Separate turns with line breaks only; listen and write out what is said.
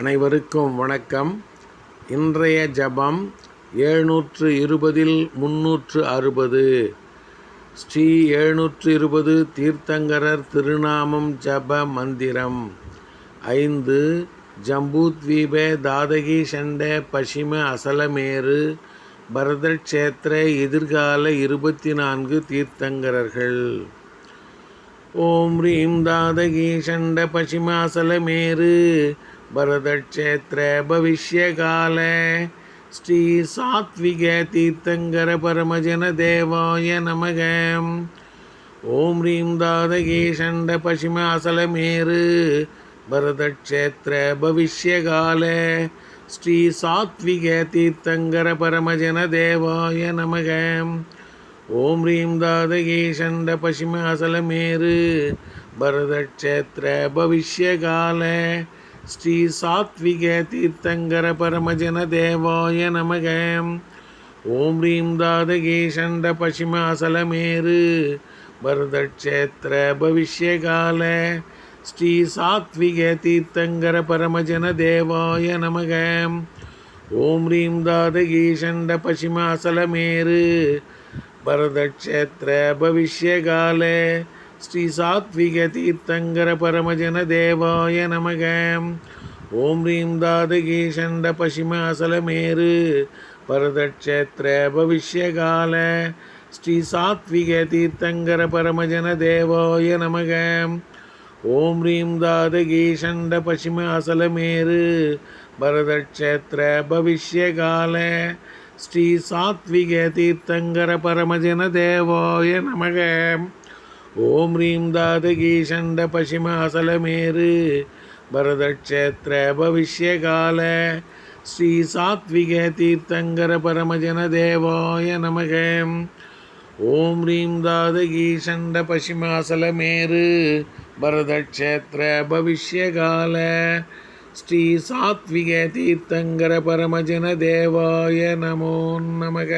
அனைவருக்கும் வணக்கம். இன்றைய ஜபம் எழுநூற்று இருபதில் முன்னூற்று அறுபது. ஸ்ரீ எழுநூற்று இருபது தீர்த்தங்கரர் திருநாமம் ஜப மந்திரம். ஐந்து ஜம்பூத்வீப தாதகி சண்ட பசிம அசலமேரு பரதக்ஷேத்திர எதிர்கால இருபத்தி நான்கு தீர்த்தங்கரர்கள். ஓம் ரீம் தாதகி சண்ட பசிமாசலமேரு பரதக்ஷேத்திர பவிஷ்யகால ஸ்ரீ சாத்விக தீர்த்தங்கர பரமஜன தேவாய நமக. ஓம் ரீம் தாதகி சண்ட பசிமாசலமேரு பரதக்ஷேத்திர பவிஷ்யகால ஸ்ரீ சாத்விக தீர்த்தங்கர ஸ்ரீ சாத்விக தீர்த்தங்கர பரமஜன தேவாய நமக. ஓம் ரீம் தாதகே சண்ட பசிம அசலமேரு பரதக்ஷேத்திர பவிஷ்யகால. ஸ்ரீ சாத்விக தீர்த்தங்கர பரமஜன தேவாய நமக. ஓம் ரீம் தாதகி சண்ட பசிம அசலமேரு பரதக்ஷேத்திர பவிஷ்யகால. ஸ்ரீ சாத்விக தீர்த்தங்கர பரமஜன தேவாய நமக. ஓம் ரீம் தாதகி சண்ட பசிம அசலமேரு பரதக்ஷேத்திர பவிஷ்யகால ஸ்ரீ சாத்விக தீர்த்தங்கர பரமஜன தேவாய நமக. ஓம் ரீம் தாதகி சண்ட பசிம அசலமேரு பரதக்ஷேத்திர பவிஷ்யகால ஸ்ரீ சாத்விக தீர்த்தங்கர பரமஜன தேவாய நமக. ஓம் ரீம் தாதகி சண்ட பசிம அசலமேரு பரதக்ஷேத்திர பவிஷ்யகால ஸ்ரீ சாத்விக தீர்த்தங்கர பரமஜன தேவாய நமக. ஓம் ரீம் தாதகி சண்ட பசிமாசலமேரு பரதக்ஷேத்திர பவிஷ்யகால ஸ்ரீ சாத்விக தீர்த்தங்கர பரமஜன தேவாய நமோ நமக.